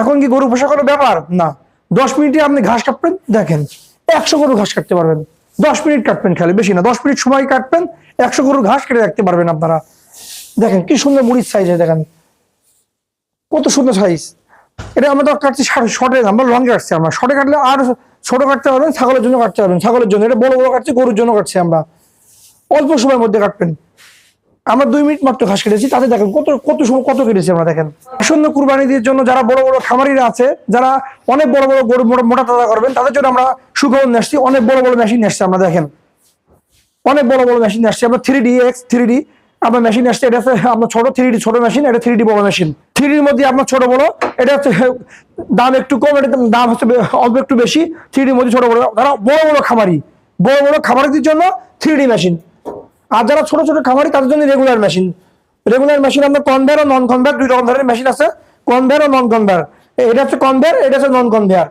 এখন কি গরু পোষা কোনো ব্যাপার? না। দশ মিনিটে আপনি ঘাস কাটবেন, দেখেন, একশো গরু ঘাস কাটতে পারবেন। দশ মিনিট কাটবেন খালি, বেশি না, দশ মিনিট সময় কাটবেন, একশো গরু ঘাস কেটে রাখতে পারবেন আপনারা। দেখেন, কি সুন্দর মুড়ির সাইজ দেখেন। কত সুন্দর সাইজ এটা আমরা তো কাটছি শর্টে আমরা লঙ্গে কাটছি আমরা। শর্টে কাটলে আর ছোট কাটতে পারবেন, ছাগলের জন্য কাটতে পারবেন। ছাগলের জন্য, এটা বড় বড় কাটছি, গরুর জন্য কাটছি আমরা। অল্প সময়ের মধ্যে কাটবেন। আমরা দুই মিনিট মাত্র ঘাস কেটেছি। তাতে দেখেন কত কত সময় কত কেটেছি আমরা, দেখেন। আসন্ন কুরবানিদের জন্য যারা বড় বড় খামারিরা আছে, যারা অনেক বড় বড় গরু মোটা তাজা করবেন, তাদের জন্য আমরা সুখবর নিয়ে আসছি। অনেক বড় বড় মেশিন নিয়ে আমরা, দেখেন। অনেক বড় বড় মেশিন আসছে। আমরা three D X three D আপনার মেশিন আসছে। এটা হচ্ছে আপনার ছোট থ্রি ডি ছোট মেশিন, এটা থ্রি ডি বড় মেশিন। থ্রি ডির মধ্যে আপনার ছোট বড়, এটা হচ্ছে দাম একটু কম, এটা দাম হচ্ছে অল্প একটু বেশি। থ্রি ডির মধ্যে ছোট বড়। তারা বড় বড় খামারি, বড় বড় খামারিদের জন্য থ্রি ডি মেশিন। আর যারা ছোট ছোট খামারি তাদের জন্য রেগুলার মেশিন রেগুলার মেশিন আপনার কনভেয়ার ও নন কনভেয়ার দুই রকম ধরনের মেশিন আছে। কনভেয়ার ও নন কনভেয়ার এটা হচ্ছে কনভেয়ার এটা হচ্ছে নন কনভেয়ার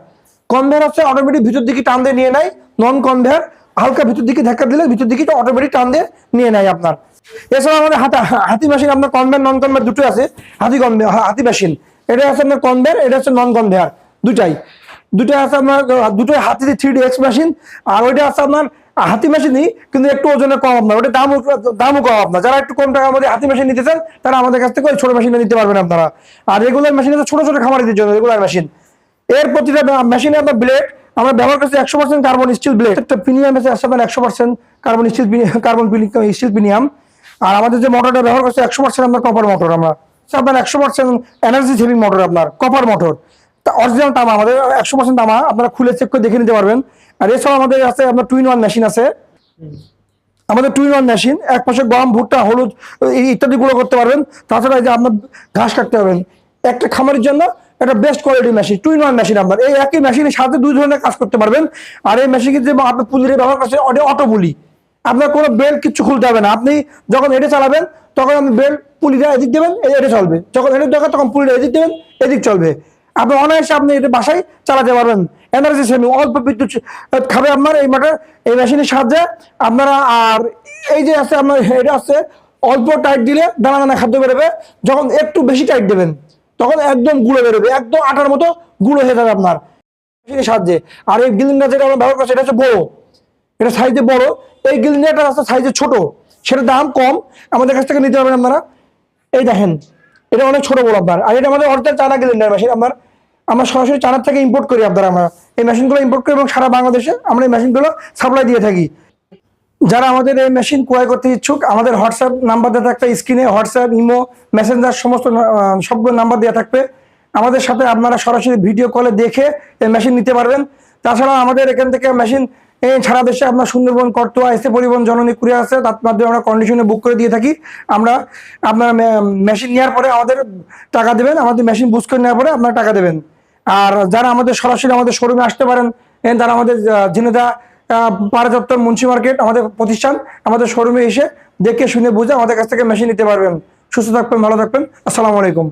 কনভেয়ার হচ্ছে অটোমেটিক ভিতর দিকে টান দিয়ে নিয়ে নেয়। নন কনভেয়ার হালকা ভিতর দিকে ধাক্কা দিলে ভিতর দিকে অটোমেটিক টান দিয়ে নিয়ে নেয় আপনার। এছাড়া আমাদের হাতা হাতি মেশিন আপনার কনভেয়ার নন কনভেয়ার দুটো আছে। হাতি কনভেয়ার হাতি মেশিন এটা আছে আপনার কনভেয়ার এটা হচ্ছে নন কনভেয়ার দুটাই দুটো আছে আপনার আহ, দুটো হাতি থ্রি ডি এক্স মেশিন আর ওইটা আছে আপনার হাতি মেশিনই কিন্তু একটু ওজনে কম আপনার। ওটা দাম দামও কম আপনার। যারা একটু কম টাকার মধ্যে হাতি মেশিন নিতে চান তারা আমাদের কাছ থেকে ছোট মেশিনটা নিতে পারবেন আপনারা। আর রেগুলার মেশিন আছে ছোট ছোট খামারিদের জন্য রেগুলার মেশিন এর প্রতিটা মেশিনে আপনার ব্লেড আমরা ব্যবহার করছি একশো পার্সেন্ট কার্বন স্টিল ব্লেড একটা প্রিমিয়াম আছে আপনার একশো percent carbon steel carbon steel premium আর আমাদের যে মোটরটা ব্যবহার করছে একশো পার্সেন্ট আপনার কপার মোটর আমরা। সে আপনার একশো পার্সেন্ট এনার্জি সেভিং মোটর আপনার কপার মোটর অরিজিনাল তামা আমাদের, একশো পার্সেন্ট তামা, আপনারা খুলে চেক করে দেখে নিতে পারবেন। আর এছাড়া আমাদের আছে, আপনার টুইন ওয়ান মেশিন আছে। আমাদের টুইন ওয়ান মেশিন এক পাশে গম ভুট্টা, হলুদ ইত্যাদি গুঁড়ো করতে পারবেন। তাছাড়া যে আপনার ঘাস কাটতে পারবেন। একটা খামারের জন্য একটা best quality machine twin one machine আপনার। এই একই মেশিনের সাথে দুই ধরনের কাজ করতে পারবেন। আর এই মেশিন যে আপনার পুলির ব্যবহার করছে, ওটা অটো পুলি আপনার কোনো বেল্ট কিচ্ছু খুলতে হবে না। আপনি যখন এটা চালাবেন, তখন আপনি বেল্ট পুলিটা এদিক দেবেন এটা চলবে। যখন এটা দরকার তখন পুলিটা এদিক দেবেন, এদিক চলবে। আপনি অনায়াসে আপনি এটা বাসায় চালাতে পারবেন। এনার্জি সেভিং অল্প বিদ্যুৎ খাবে আপনার এই মোটর এই মেশিনের সাহায্যে আপনারা আর এই যে আছে আপনার এটা আছে, অল্প টাইট দিলে দানা দানা খাদ্য বেরোবে, যখন একটু বেশি টাইট দেবেন, তখন একদম গুঁড়ো বেরোবে, একদম আটার মতো গুঁড়ো হয়ে যাবে আপনার মেশিনের সাহায্যে। আর এই গিলিন্ডার যেটা আমরা ব্যবহার করছি, এটা হচ্ছে বড়। এটা সাইজে বড়। এই গিলিন্ডারটা আছে সাইজে ছোট। সেটার দাম কম। আমাদের কাছ থেকে নিতে পারবেন আপনারা। এই দেখেন, এটা অনেক ছোট বড় আপনার। আর এটা আমাদের অরিজিনাল চায়না গিলিন্ডার মেশিন আপনার। আমরা সরাসরি চায়নার থেকে ইম্পোর্ট করি আপনারা, আমরা এই মেশিনগুলো ইম্পোর্ট করি এবং সারা বাংলাদেশে আমরা এই মেশিনগুলো সাপ্লাই দিয়ে থাকি। যারা আমাদের এই মেশিন ক্রয় করতে ইচ্ছুক, আমাদের হোয়াটসঅ্যাপ নাম্বার দেওয়া থাকবে স্ক্রিনে হোয়াটসঅ্যাপ ইমো মেসেঞ্জার সমস্ত সবগুলো নাম্বার দেওয়া থাকবে। আমাদের সাথে আপনারা সরাসরি ভিডিও কলে দেখে এই মেশিন নিতে পারবেন। তাছাড়া আমাদের এখান থেকে মেশিন সারা দেশে আপনার সুন্দরবন কর্তোয়া এসে পরিবহন, জননী কুরিয়ার আছে, তার মাধ্যমে আমরা কন্ডিশনে বুক করে দিয়ে থাকি। আমরা, আপনার মেশিন নেওয়ার পরে আমাদের টাকা দেবেন, আমাদের মেশিন বুক করে নেওয়ার পরে আপনার টাকা দেবেন। আর যারা আমাদের সরাসরি আমাদের শোরুমে আসতে পারেন তারা আমাদের ঝিনেদা পাড়া চত্বর মুন্সি মার্কেট, আমাদের প্রতিষ্ঠান, আমাদের শোরুমে এসে দেখে, শুনে, বুঝে আমাদের কাছ থেকে মেশিন নিতে পারবেন। সুস্থ থাকবেন, ভালো থাকবেন। আসসালামু আলাইকুম।